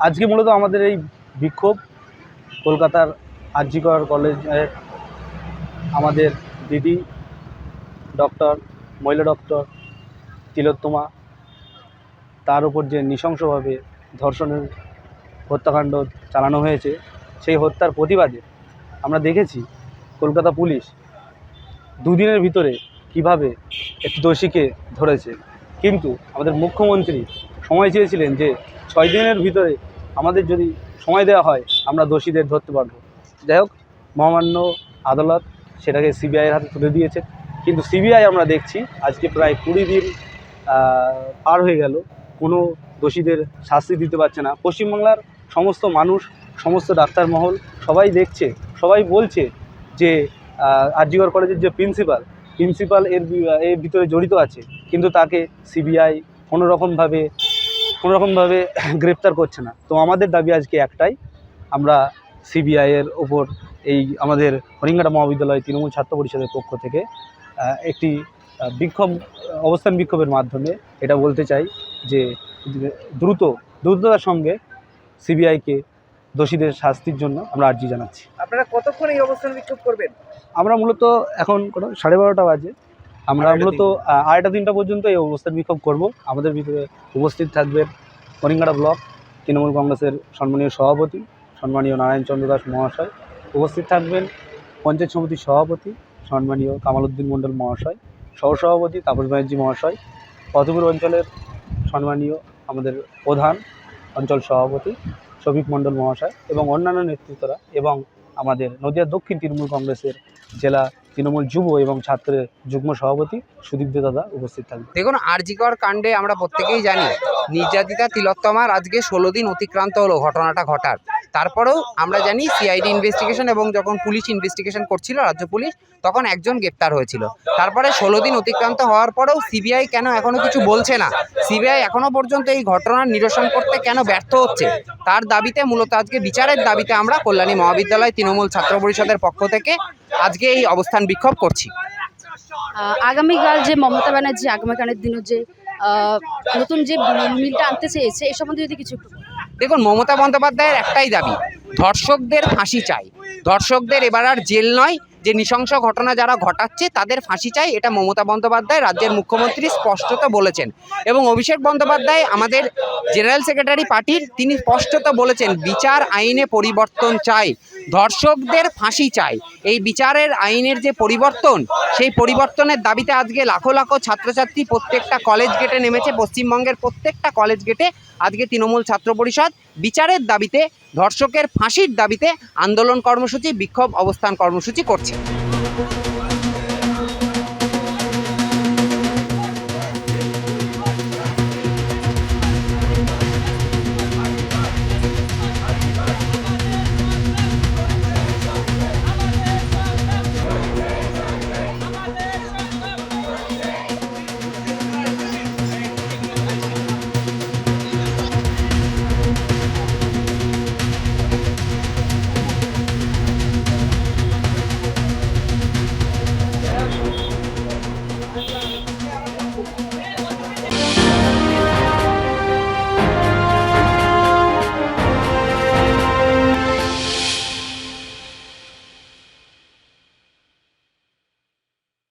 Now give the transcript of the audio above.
আজকে মূলত আমাদের এই বিক্ষোভ কলকাতার আরজিকর কলেজে আমাদের দিদি, ডক্টর, মহিলা ডক্টর, তিলোত্তমা, তার উপর যে নৃশংসভাবে ধর্ষণের হত্যাকাণ্ড চালানো হয়েছে, সেই হত্যার প্রতিবাদে আমরা দেখেছি কলকাতা পুলিশ দুদিনের ভিতরে কীভাবে একটি দোষীকে ধরেছে। কিন্তু আমাদের মুখ্যমন্ত্রী সময় চেয়েছিলেন যে ছয় দিনের ভিতরে আমাদের যদি সময় দেওয়া হয়, আমরা দোষীদের ধরতে পারব। যাই হোক, মহামান্য আদালত সেটাকে সিবিআইয়ের হাতে তুলে দিয়েছে। কিন্তু সিবিআই আমরা দেখছি, আজকে প্রায় কুড়ি দিন পার হয়ে গেল। কোনো দোষীদের শাস্তি দিতে পারছে না। পশ্চিমবাংলার সমস্ত মানুষ, সমস্ত ডাক্তার মহল সবাই দেখছে, সবাই বলছে যে আরজিগর কলেজের যে প্রিন্সিপাল প্রিন্সিপাল এর এর ভিতরে জড়িত আছে। কিন্তু তাকে সিবিআই কোনো রকমভাবে কোনো রকমভাবে গ্রেপ্তার করছে না। তো আমাদের দাবি আজকে একটাই আমরা সিবিআইয়ের ওপর এই আমাদের হরিঙ্গাটা মহাবিদ্যালয় তৃণমূল ছাত্র পরিষদের পক্ষ থেকে একটি বিক্ষোভ অবস্থান বিক্ষোভের মাধ্যমে এটা বলতে চাই যে দ্রুত দ্রুততার সঙ্গে সিবিআইকে দোষীদের শাস্তির জন্য আমরা আর্জি জানাচ্ছি। আপনারা কতক্ষণ এই অবস্থান বিক্ষোভ করবেন? আমরা মূলত এখন কোনো সাড়ে বারোটা বাজে। আমরা মূলত আড়াইটা তিনটা পর্যন্ত এই অবস্থান বিক্ষোভ করব। আমাদের ভিতরে উপস্থিত থাকবেন করিঙ্গাড়া ব্লক তৃণমূল কংগ্রেসের সম্মানীয় সভাপতি সম্মানীয় নারায়ণচন্দ্র দাস মহাশয়। উপস্থিত থাকবেন পঞ্চায়েত সমিতির সভাপতি সম্মানীয় কামালউদ্দিন মণ্ডল মহাশয় সহসভাপতি তাপস ব্যানার্জি মহাশয় পথপুর অঞ্চলের সম্মানীয় আমাদের প্রধান অঞ্চল সভাপতি শফিক মণ্ডল মহাশয় এবং অন্যান্য নেতৃত্বরা এবং আমাদের নদিয়া দক্ষিণ তৃণমূল কংগ্রেসের জেলা তৃণমূল যুব এবং ছাত্রের যুগ্ম সভাপতি সুদীপ্ত দাদা উপস্থিত থাকবে দেখুন আরজিকর কাণ্ডে আমরা প্রত্যেকেই জানি নির্যাতিতা তিলোত্তমার আজকে ষোলো দিন অতিক্রান্ত হলো ঘটনাটা ঘটার। তারপরেও আমরা জানি সিআইডি ইনভেস্টিগেশন এবং যখন পুলিশ ইনভেস্টিগেশন করছিল রাজ্য পুলিশ, তখন একজন গ্রেপ্তার হয়েছিল। তারপরে ষোলো দিন অতিক্রান্ত হওয়ার পরেও সিবিআই কেন এখনও কিছু বলছে না? সিবিআই এখনও পর্যন্ত এই ঘটনার নিরসন করতে কেন ব্যর্থ হচ্ছে? তার দাবিতে মূলত আজকে বিচারের দাবিতে আমরা কল্যাণী মহাবিদ্যালয় তৃণমূল ছাত্র পরিষদের পক্ষ থেকে আজকে এই অবস্থান বিক্ষোভ করছি। আগামীকাল যে মমতা ব্যানার্জি, আগামীকালের দিনে যে নতুন যে মিলটা আনতে চেয়েছে, এ সম্বন্ধে যদি কিছু দেখুন, মমতা বন্দ্যোপাধ্যায়ের একটাই দাবি, ধর্ষকদের ফাঁসি চাই। ধর্ষকদের এবার আর জেল নয়, যে নৃশংস ঘটনা যারা ঘটাচ্ছে, তাদের ফাঁসি চাই, এটা মমতা বন্দ্যোপাধ্যায় রাজ্যের মুখ্যমন্ত্রী স্পষ্টত বলেছেন। এবং অভিষেক বন্দ্যোপাধ্যায়, আমাদের জেনারেল সেক্রেটারি পার্টির, তিনি স্পষ্টত বলেছেন, বিচার আইনে পরিবর্তন চাই। ধর্ষকদের ফাঁসি চাই। এই বিচারের আইনের যে পরিবর্তন, সেই পরিবর্তনের দাবিতে আজকে লাখো লাখো ছাত্রছাত্রী প্রত্যেকটা কলেজ গেটে নেমেছে, পশ্চিমবঙ্গের প্রত্যেকটা কলেজ গেটে আজকে তৃণমূল ছাত্র পরিষদ বিচারের দাবিতে, ধর্ষকের ফাঁসির দাবিতে আন্দোলন কর্মসূচি, বিক্ষোভ অবস্থান কর্মসূচি করছে।